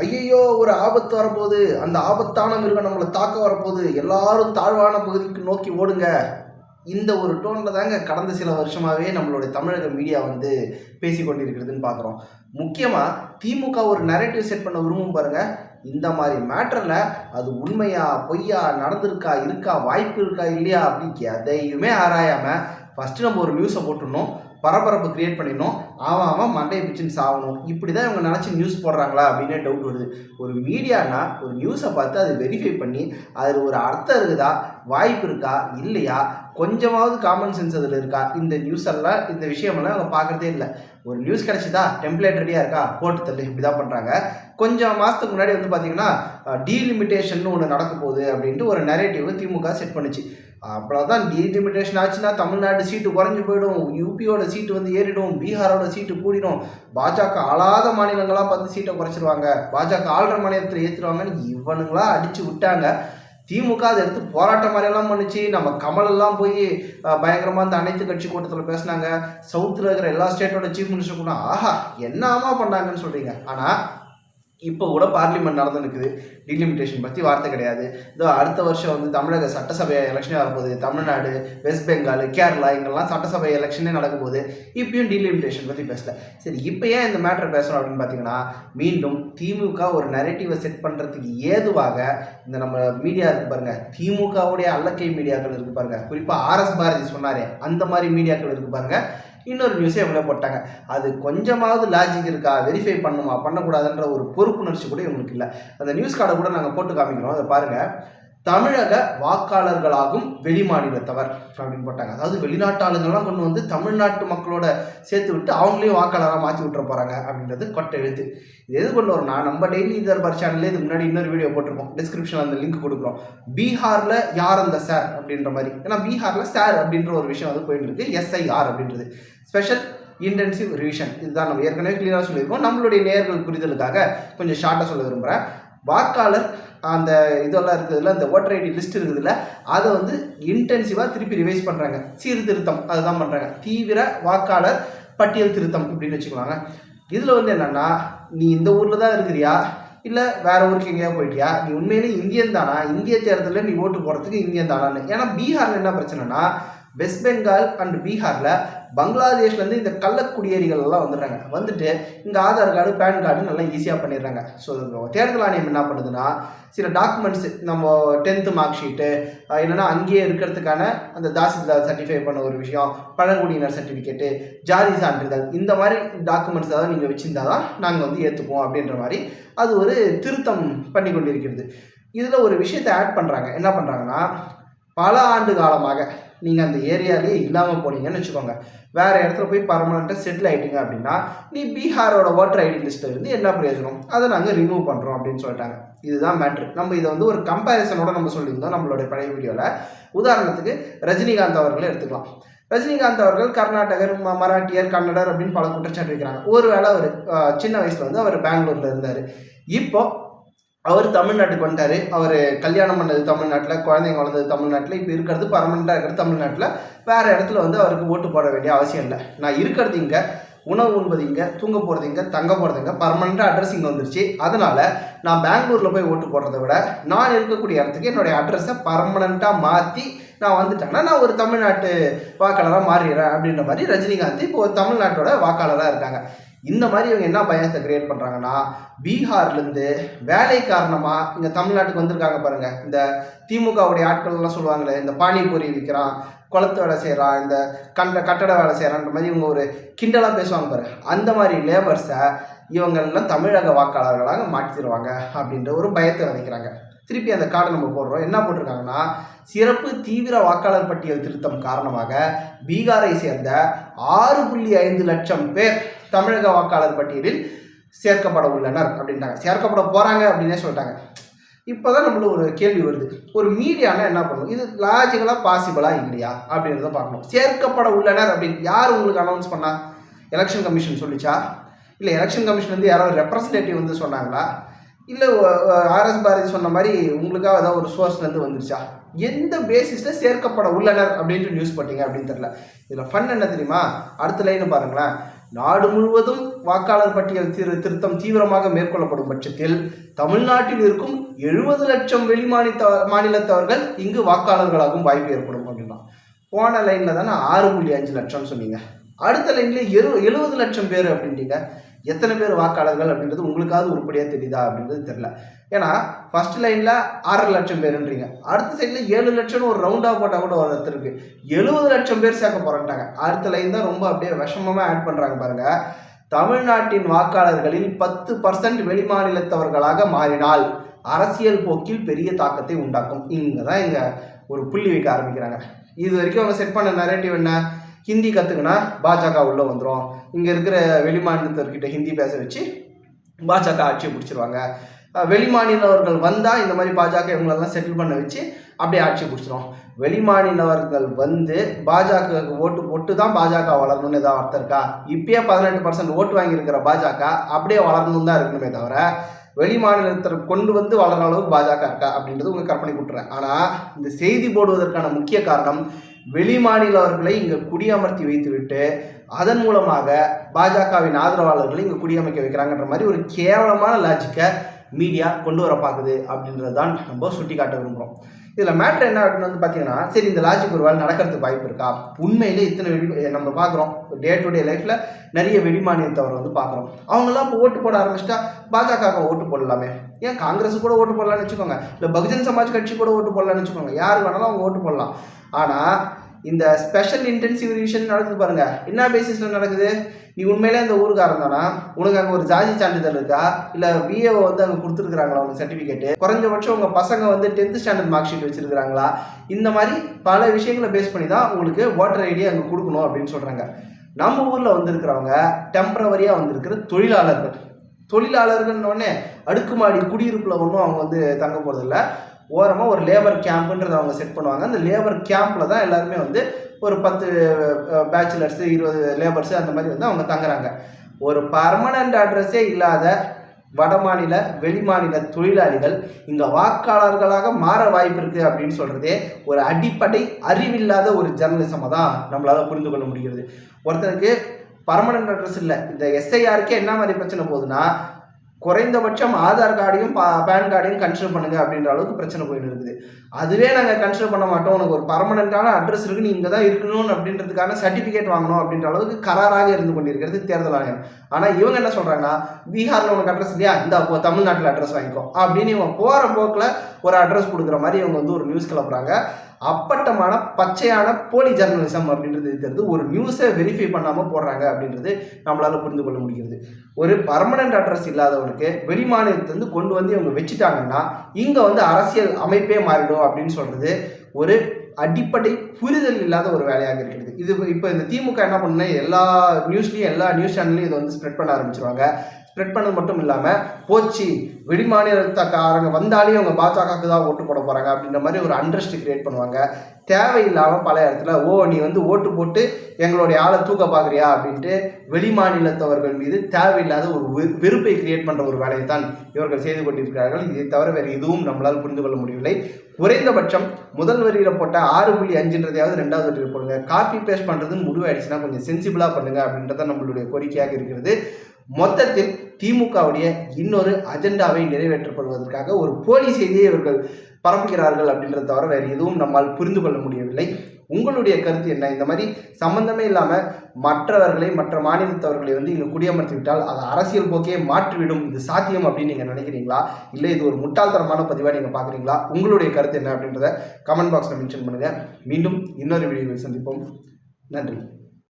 ஐயையோ ஒரு ஆபத்து வரப்போகுது. அந்த ஆபத்தான மிருகம் நம்மளை தாக்க வரப்போகுது. எல்லாரும் தாழ்வான பகுதிக்கு நோக்கி ஓடுங்க. இந்த ஒரு டோனில் தாங்க கடந்த சில வருஷமாகவே நம்மளுடைய தமிழக மீடியா வந்து பேசி கொண்டிருக்கிறதுன்னு பார்க்குறோம் முக்கியமாக திமுக ஒரு நரேட்டிவ் செட் பண்ண விரும்பும் பாருங்கள் இந்த மாதிரி மேட்டரில் அது உண்மையா பொய்யா நடந்திருக்கா இருக்கா வாய்ப்பு இருக்கா இல்லையா அப்படின்னு எதையுமே ஆராயாமல் ஃபஸ்ட்டு நம்ம ஒரு நியூஸை போட்டுடணும். பரபரப்பு கிரியேட் பண்ணிடணும். அவன் அவன் மண்டையை பிச்சுன்னு சாகணும் இப்படி தான் இவங்க நினச்சி நியூஸ் போடுறாங்களா அப்படின்னே டவுட் வருது. ஒரு மீடியானா ஒரு நியூஸை பார்த்து அதை வெரிஃபை பண்ணி அதில் ஒரு அர்த்தம் இருக்குதா? வாய்ப்பு இருக்கா? இல்லையா? கொஞ்சமாவது காமன் சென்ஸ் அதில் இருக்கா? இந்த நியூஸ் எல்லாம் இந்த விஷயமெல்லாம் அவங்க பார்க்குறதே இல்லை. ஒரு நியூஸ் கிடச்சிதா? டெம்ப்ளேட் ரெடியாக இருக்கா? போட்டு தள்ளு. இப்படி தான் பண்ணுறாங்க கொஞ்சம் மாதத்துக்கு முன்னாடி வந்து பார்த்தீங்கன்னா டீலிமிட்டேஷன் ஒன்று நடக்க போகுது அப்படின்ட்டு ஒரு நரேட்டிவ் திமுக செட் பண்ணுச்சு. அவ்வளோதான் டீலிமிட்டேஷன் ஆச்சுன்னா தமிழ்நாடு சீட்டு குறைஞ்சி போயிடும். யூபியோட சீட்டு வந்து ஏறிடும். பீகாரோட சீட்டு கூடிடும். பாஜக ஆளாத மாநிலங்களாக பார்த்து சீட்டை குறைச்சிருவாங்க. பாஜக ஆள்ற மாநிலத்தில் ஏற்றுருவாங்கன்னு இவனுங்களா அடித்து விட்டாங்க. திமுக அதை எடுத்து போராட்டம் மாதிரியெல்லாம் பண்ணிச்சு. நம்ம கமலெல்லாம் போய் பயங்கரமாக அந்த அனைத்து கட்சி கூட்டத்தில் பேசினாங்க. சவுத்தில் இருக்கிற எல்லா ஸ்டேட்டோட சீஃப் மினிஸ்டர் கூட ஆஹா என்னமா பண்ணாங்கன்னு சொல்கிறீங்க ஆனால் இப்போ கூட பார்லிமெண்ட் நடந்து நிற்குது டிலிமிட்டேஷன் பற்றி வார்த்தை கிடையாது. இதோ அடுத்த வருஷம் வந்து தமிழக சட்டசபை எலெக்ஷனே வரப்போகுது. தமிழ்நாடு வெஸ்ட் பெங்கால் கேரளா இங்கெல்லாம் சட்டசபை எலெக்ஷனே நடக்க போகுது. இப்பயும் டிலிமிட்டேஷன் பற்றி பேசல. சரி இப்போ ஏன் இந்த மேட்ரு பேசுகிறோம் அப்படின்னு பார்த்தீங்கன்னா மீண்டும் திமுக ஒரு நரேட்டிவை செட் பண்ணுறதுக்கு ஏதுவாக இந்த நம்ம மீடியா இருக்கு பாருங்க. திமுகவுடைய அல்லக்கை மீடியாக்கள் இருக்கு பாருங்க. குறிப்பாக ஆர்எஸ் பாரதி சொன்னாரே அந்த மாதிரி மீடியாக்கள் இருக்கு பாருங்க. இன்னொரு நியூஸே இவங்களே போட்டாங்க. அது கொஞ்சமாவது லாஜிக் இருக்கா வெரிஃபை பண்ணுமா பண்ணக்கூடாதுன்ற ஒரு பொறுப்புணர்ச்சி கூட இவங்களுக்கு இல்லை. அந்த நியூஸ் கார்டை கூட நாங்கள் போட்டு காமிக்கிறோம். அதை பாருங்கள் தமிழக வாக்காளர்களாகும் வெளிமாநிலத்தவர் அப்படின்னு போட்டாங்க. அதாவது வெளிநாட்டு ஆளுங்கள்லாம் கொண்டு வந்து தமிழ்நாட்டு மக்களோட சேர்த்து விட்டு அவங்களையும் வாக்காளராக மாற்றி விட்டுற போகிறாங்க அப்படின்றது கொட்டை எழுத்து. இது எது கொண்டு நான் நம்ம டெய்லி தர்பார் சேனல்ல இதுக்கு முன்னாடி இன்னொரு வீடியோ போட்டிருக்கோம் டிஸ்கிரிப்ஷனில் அந்த லிங்க் கொடுக்குறோம். பீகாரில் யார் அந்த சார் அப்படின்ற மாதிரி. ஏன்னா பீகாரில் சார் அப்படின்ற ஒரு விஷயம் வந்து போயிட்டு இருக்கு. எஸ்ஐஆர் அப்படின்றது. ஸ்பெஷல் இன்டென்சிவ் ரிவிஷன் இதுதான் நம்ம ஏற்கனவே கிளியராக சொல்லியிருக்கோம். நம்மளுடைய நேர்கள் புரிதலுக்காக கொஞ்சம் ஷார்ட்டாக சொல்ல விரும்புகிறேன் வாக்காளர் அந்த இதெல்லாம் இருக்குதுல்ல அந்த ஓட்டர் ஐடி லிஸ்ட் இருக்குதுல்ல அதை வந்து இன்டென்சிவாக திருப்பி ரிவைஸ் பண்ணுறாங்க சீர்திருத்தம் அதுதான் பண்ணுறாங்க தீவிர வாக்காளர் பட்டியல் திருத்தம் அப்படின்னு வச்சுக்கலாங்க இதில் வந்து என்னென்னா நீ இந்த ஊரில் தான் இருக்கிறியா? இல்லை வேறு ஊருக்கு எங்கேயா போயிட்டியா? நீ உண்மையிலே இந்தியன் தானா? இந்திய தேர்தலில் நீ ஓட்டு போடுறதுக்கு இந்தியன் தானான்னு. ஏன்னா பீகாரில் என்ன பிரச்சனைனா வெஸ்ட் பெங்கால் அண்ட் பீகாரில் பங்களாதேஷ்லேருந்து இந்த கள்ளக்குடியேறிகள் எல்லாம் வந்துடுறாங்க. வந்துட்டு இங்கே ஆதார் கார்டு பேன் கார்டு நல்லா ஈஸியாக பண்ணிடுறாங்க. ஸோ தேர்தல் ஆணையம் என்ன பண்ணுதுன்னா சில டாக்குமெண்ட்ஸ் நம்ம டென்த்து மார்க் ஷீட்டு இல்லைன்னா அங்கேயே இருக்கிறதுக்கான அந்த தாசில்தார் சர்டிஃபை பண்ண ஒரு விஷயம் பழங்குடியினர் சர்டிஃபிகேட்டு ஜாதி சான்றிதழ் இந்த மாதிரி டாக்குமெண்ட்ஸ் ஏதாவது நீங்கள் வச்சுருந்தா தான் நாங்கள் வந்து ஏற்றுப்போம் அப்படின்ற மாதிரி அது ஒரு திருத்தம் பண்ணி கொண்டிருக்கிறது. இதில் ஒரு விஷயத்தை ஆட் பண்ணுறாங்க என்ன பண்ணுறாங்கன்னா பல ஆண்டு காலமாக நீங்கள் அந்த ஏரியாலேயே இல்லாமல் போனீங்கன்னு வச்சுக்கோங்க. வேறு இடத்துல போய் பர்மனெண்ட்டாக செட்டில் ஆகிட்டீங்க அப்படின்னா நீ பீகாரோட ஓட்டர் ஐடி லிஸ்ட்டில் இருந்து என்ன பிரயோஜனம்? அதை நாங்கள் ரிமூவ் பண்ணுறோம் அப்படின்னு சொல்லிட்டாங்க. இதுதான் மேட்ரு நம்ம இதை வந்து ஒரு கம்பேரிசனோட நம்ம சொல்லியிருந்தோம் நம்மளுடைய பழைய வீடியோவில் உதாரணத்துக்கு ரஜினிகாந்த் அவர்களை எடுத்துக்கலாம். ரஜினிகாந்த் அவர்கள் கர்நாடகர் மராட்டியர் கன்னடர் அப்படின்னு பல குற்றச்சாட்டு வைக்கிறாங்க. ஒருவேளை அவர் சின்ன வயசில் வந்து அவர் பெங்களூரில் இருந்தார். இப்போ அவர் தமிழ்நாட்டுக்கு வந்துட்டாரு. அவர் கல்யாணம் பண்ணது தமிழ்நாட்டில் குழந்தைங்க வளர்ந்தது தமிழ்நாட்டில் இப்போ இருக்கிறது பர்மனெண்ட்டாக இருக்கிறது தமிழ்நாட்டில். வேறு இடத்துல வந்து அவருக்கு ஓட்டு போட வேண்டிய அவசியம் இல்லை. நான் இருக்கிறது இங்கே உணவு உண்பது இங்கே தூங்க போகிறது இங்கே தங்க போகிறது இங்கே பர்மனெண்ட்டாக அட்ரஸ் இங்கே வந்துருச்சு. அதனால் நான் பெங்களூரில் போய் ஓட்டு போடுறத விட நான் இருக்கக்கூடிய இடத்துக்கு என்னுடைய அட்ரஸை பர்மனெண்ட்டாக மாற்றி நான் வந்துட்டேன்னா நான் ஒரு தமிழ்நாட்டு வாக்காளராக மாறிடுறேன் அப்படின்ற மாதிரி ரஜினிகாந்த் இப்போ ஒரு தமிழ்நாட்டோட வாக்காளராக இருக்காங்க. இந்த மாதிரி இவங்க என்ன பயத்தை கிரியேட் பண்ணுறாங்கன்னா பீகார்லேருந்து வேலை காரணமாக இங்கே தமிழ்நாட்டுக்கு வந்திருக்காங்க பாருங்கள் இந்த திமுகவுடைய ஆட்கள் எல்லாம் சொல்லுவாங்களே இந்த பானிபூரி விற்கிறான் குளத்து வேலை செய்கிறான் இந்த கண்ட கட்டட வேலை செய்கிறான்ற மாதிரி இவங்க ஒரு கிண்டலாக பேசுவாங்க பாரு. அந்த மாதிரி லேபர்ஸை இவங்கெல்லாம் தமிழக வாக்காளர்களாக மாற்றிடுவாங்க அப்படின்ற ஒரு பயத்தை விதைக்கிறாங்க. திருப்பி அந்த கார்டை நம்ம போடுறோம். என்ன போட்டிருக்காங்கன்னா சிறப்பு தீவிர வாக்காளர் பட்டியல் திருத்தம் காரணமாக பீகாரை சேர்ந்த ஆறு புள்ளி ஐந்து லட்சம் பேர் தமிழக வாக்காளர் பட்டியலில் சேர்க்கப்பட உள்ளனர் அப்படின்ட்டாங்க சேர்க்கப்பட போகிறாங்க அப்படின்னே சொல்லிட்டாங்க. இப்போ தான் நம்மளுக்கு ஒரு கேள்வி வருது. ஒரு மீடியானா என்ன பண்ணும்? இது லாஜிக்கலாக பாசிபிளா இல்லையா? அப்படின்றத பார்க்கணும். சேர்க்கப்பட உள்ளனர் அப்படின்னு யார் உங்களுக்கு அனௌன்ஸ் பண்ணா? எலெக்ஷன் கமிஷன் சொல்லிச்சா? இல்லை எலெக்ஷன் கமிஷன் வந்து யாராவது ரெப்ரசன்டேட்டிவ் வந்து சொன்னாங்களா? இல்லை ஆர்எஸ் பாரதி சொன்ன மாதிரி உங்களுக்காக ஏதாவது ஒரு சோர்ஸ்லேருந்து வந்துருச்சா? எந்த பேசிஸில் சேர்க்கப்பட உள்ளனர் அப்படின்ட்டு நியூஸ் போட்டீங்க அப்படின்னு தெரில இதில் ஃபன் என்ன தெரியுமா? அடுத்த லைன் பாருங்களேன். நாடு முழுவதும் வாக்காளர் பட்டியல் திரு திருத்தம் தீவிரமாக மேற்கொள்ளப்படும் பட்சத்தில் தமிழ்நாட்டில் இருக்கும் எழுபது லட்சம் வெளிமாநில மாநிலத்தவர்கள் இங்கு வாக்காளர்களாகவும் வாய்ப்பு ஏற்படும் அப்படின்னா போன லைனில் தானே ஆறு புள்ளி அஞ்சு லட்சம் சொன்னீங்க. அடுத்த லைன்ல எழு எழுபது லட்சம் பேர் அப்படின்றீங்க எத்தனை பேர் வாக்காளர்கள் அப்படின்றது உங்களுக்காவது உருப்படியாக தெரியுதா அப்படின்றது தெரில ஏன்னா ஃபர்ஸ்ட் லைனில் ஆறரை லட்சம் பேருன்றீங்க. அடுத்த சைடில் ஏழு லட்சம்னு ஒரு ரவுண்டாக போட்டால் கூட ஒரு எழுபது லட்சம் பேர் சேர்க்க போகிறேன்ட்டாங்க அடுத்த லைன் தான் ரொம்ப அப்படியே விஷமமாக ஆட் பண்ணுறாங்க பாருங்கள் தமிழ்நாட்டின் வாக்காளர்களில் பத்து பர்சன்ட் வெளிமாநிலத்தவர்களாக மாறினால் அரசியல் போக்கில் பெரிய தாக்கத்தை உண்டாக்கும். இங்கே தான் இங்கே ஒரு புள்ளி வைக்க ஆரம்பிக்கிறாங்க. இது வரைக்கும் அவங்க செட் பண்ண நரேட்டிவ் என்ன? ஹிந்தி கற்றுக்கினா பாஜக உள்ளே வந்துடும் இங்கே இருக்கிற வெளிமாநிலத்தவர்கிட்ட ஹிந்தி பேச வச்சு பாஜக ஆட்சியை பிடிச்சிருவாங்க வெளிமாநிலவர்கள் வந்தால் இந்த மாதிரி பாஜக இவங்களெல்லாம் செட்டில் பண்ண வச்சு அப்படியே ஆட்சி பிடிச்சிரும் வெளிமாநிலவர்கள் வந்து பாஜகவுக்கு ஓட்டு போட்டு தான் பாஜக வளரணும்னு ஏதாவது அர்த்தம் இருக்கா? இப்பயே பதினெட்டு பர்சன்ட் ஓட்டு வாங்கியிருக்கிற பாஜக அப்படியே வளரணும் தான் இருக்கணுமே தவிர வெளி மாநிலத்தில் கொண்டு வந்து வளர்கிற அளவுக்கு பாஜக இருக்கா அப்படின்றது உங்கள் கற்பனை கூட்டுறேன். ஆனால் இந்த செய்தி போடுவதற்கான முக்கிய காரணம் வெளி மாநிலவர்களை இங்கே குடியமர்த்தி வைத்துவிட்டு அதன் மூலமாக பாஜகவின் ஆதரவாளர்களை இங்கே குடியமைக்க வைக்கிறாங்கன்ற மாதிரி ஒரு கேவலமான லாஜிக்கை மீடியா கொண்டு வர பார்க்குது அப்படின்றது தான் நம்ம சுட்டி காட்ட விரும்புகிறோம் இதில் மேட்ரு என்ன அப்படின்னு வந்து பார்த்தீங்கன்னா சரி இந்த லாஜிக் ஒரு வேலை நடக்கிறதுக்கு வாய்ப்பு இருக்கா? உண்மையிலே இத்தனை வெளி நம்ம பார்க்குறோம். டே டு டே லைஃப்பில் நிறைய வெளிமாநிலத்தவரை வந்து பார்க்குறோம். அவங்கெல்லாம் இப்போ ஓட்டு போட ஆரம்பிச்சிட்டா பாஜக ஓட்டு போடலாமே. ஏன் காங்கிரஸ் கூட ஓட்டு போடலாம்னு வச்சுக்கோங்க. இல்லை பகுஜன் சமாஜ் கட்சி கூட ஓட்டு போடலாம்னு வச்சுக்கோங்க. யார் வேணாலும் அவங்க ஓட்டு போடலாம். ஆனால் இந்த ஸ்பெஷல் இன்டென்சிவ் ரிவிஷன் நடக்குது பாருங்க. என்ன பேசிஸில் நடக்குது? நீ உண்மையிலே அந்த ஊருக்காரன் தானா? உனக்கு அங்கே ஒரு ஜாதி சான்றிதழ் இருக்கா? இல்லை விஏஓ வந்து அங்கே கொடுத்துருக்குறாங்களா உனக்கு சர்டிஃபிகேட்டு குறைஞ்சபட்சம் உங்கள் பசங்க வந்து டென்த் ஸ்டாண்டர்ட் மார்க் ஷீட் வச்சிருக்காங்களா இந்த மாதிரி பல விஷயங்களை பேஸ் பண்ணி தான் உங்களுக்கு ஓட்டர் ஐடி அங்கே கொடுக்கணும் அப்படின்னு சொல்கிறாங்க நம்ம ஊரில் வந்திருக்கிறவங்க டெம்பரவரியாக வந்திருக்கிற தொழிலாளர்கள். தொழிலாளர்கள்னு உடனே அடுக்குமாடி குடியிருப்பில் ஒன்றும் அவங்க வந்து தங்க போகிறதில்ல ஓரமாக ஒரு லேபர் கேம்ப்புன்றதை அவங்க செட் பண்ணுவாங்க. அந்த லேபர் கேம்பில் தான் எல்லாருமே வந்து ஒரு பத்து பேச்சுலர்ஸு இருபது லேபர்ஸு அந்த மாதிரி வந்து அவங்க தங்குறாங்க. ஒரு பர்மனண்ட் அட்ரஸே இல்லாத வடமாநில வெளிமாநில தொழிலாளிகள் இங்கே வாக்காளர்களாக மாற வாய்ப்பு இருக்குது அப்படின்னு சொல்கிறதே ஒரு அடிப்படை அறிவில்லாத ஒரு ஜெர்னலிசமாக தான் நம்மளால் புரிந்து கொள்ள முடிகிறது. ஒருத்தருக்கு பர்மனன்ட் அட்ரஸ் இல்லை. இந்த எஸ்ஐஆருக்கே என்ன மாதிரி பிரச்சனை போகுதுன்னா குறைந்தபட்சம் ஆதார் கார்டையும் பா பேன் கார்டையும் கன்சிடர் பண்ணுங்க அப்படின்ற அளவுக்கு பிரச்சனை போயிட்டு இருக்குது. அதுவே நாங்கள் கன்சிடர் பண்ண மாட்டோம். உனக்கு ஒரு பர்மனெண்ட்டான அட்ரஸ் இருக்கு நீ இங்கே தான் இருக்கணும் அப்படின்றதுக்கான சர்டிஃபிகேட் வாங்கணும் அப்படின்ற அளவுக்கு கராராக இருந்து கொண்டிருக்கிறது தேர்தல் ஆணையம். ஆனால் இவங்க என்ன சொல்கிறாங்கன்னா பீகாரில் உனக்கு அட்ரஸ் இல்லையா? இந்த அப்போ தமிழ்நாட்டில் அட்ரஸ் வாங்கிக்கோ அப்படின்னு இவங்க போகிற போக்கில் ஒரு அட்ரஸ் கொடுக்குற மாதிரி இவங்க வந்து ஒரு நியூஸ் கிளப்புறாங்க. அப்பட்டமான பச்சையான போலி ஜர்னலிசம் அப்படின்றது இருக்கிறது. ஒரு நியூஸை வெரிஃபை பண்ணாமல் போடுறாங்க அப்படின்றது நம்மளால் புரிந்து கொள்ள முடிகிறது. ஒரு பர்மனண்ட் அட்ரஸ் இல்லாதவனுக்கு வெளி மாநிலத்திலேருந்து கொண்டு வந்து இவங்க வச்சுட்டாங்கன்னா இங்கே வந்து அரசியல் அமைப்பே மாறிடும் அப்படின்னு சொல்கிறது ஒரு அடிப்படை புரிதல் இல்லாத ஒரு வேலையாக இருக்கிறது. இது இப்போ இந்த திமுக என்ன பண்ணுன்னா எல்லா நியூஸ்லையும் எல்லா நியூஸ் சேனல்லையும் இதை வந்து ஸ்ப்ரெட் பண்ண ஆரம்பிச்சிருவாங்க. ஸ்ப்ரெட் பண்ணது மட்டும் இல்லாமல் போச்சு வெளிமாநிலத்தக்காரங்க வந்தாலே அவங்க பாஜகவுக்கு தான் ஓட்டு போட போகிறாங்க அப்படின்ற மாதிரி ஒரு அண்டர்ஸ்ட் கிரியேட் பண்ணுவாங்க. தேவையில்லாமல் பல இடத்துல ஓ நீ வந்து ஓட்டு போட்டு எங்களுடைய ஆளை தூக்க பார்க்குறியா அப்படின்ட்டு வெளிமாநிலத்தவர்கள் மீது தேவையில்லாத ஒரு வெறுப்பை கிரியேட் பண்ணுற ஒரு வேலையை தான் இவர்கள் செய்து கொண்டிருக்கிறார்கள். இதை தவிர வேறு எதுவும் நம்மளால் புரிந்து கொள்ள முடியவில்லை. குறைந்தபட்சம் முதல் வரியில் போட்ட ஆறு புள்ளி அஞ்சுன்றதையாவது ரெண்டாவது வரியில் போடுங்க. காப்பி பேஸ்ட் பண்ணுறதுன்னு முடிவாயிடுச்சுன்னா கொஞ்சம் சென்சிபிளாக பண்ணுங்க அப்படின்றத நம்மளுடைய கோரிக்கையாக இருக்கிறது. மொத்தத்தில் திமுகவுடைய இன்னொரு அஜெண்டாவை நிறைவேற்றப்படுவதற்காக ஒரு போலி செய்தியை இவர்கள் பரப்புகிறார்கள் அப்படின்றத தவிர வேறு எதுவும் நம்மால் புரிந்து கொள்ள முடியவில்லை. உங்களுடைய கருத்து என்ன? இந்த மாதிரி சம்பந்தமே இல்லாமல் மற்றவர்களை மற்ற மாநிலத்தவர்களை வந்து இங்கே குடியமர்த்தி விட்டால் அது அரசியல் போக்கே மாற்றிவிடும். இது சாத்தியம் அப்படின்னு நீங்கள் நினைக்கிறீங்களா? இல்லை இது ஒரு முட்டாள்தனமான பதிவாக நீங்கள் பார்க்குறீங்களா? உங்களுடைய கருத்து என்ன அப்படின்றத கமெண்ட் பாக்ஸில் மென்ஷன் பண்ணுங்கள் மீண்டும் இன்னொரு வீடியோவில் சந்திப்போம். நன்றி.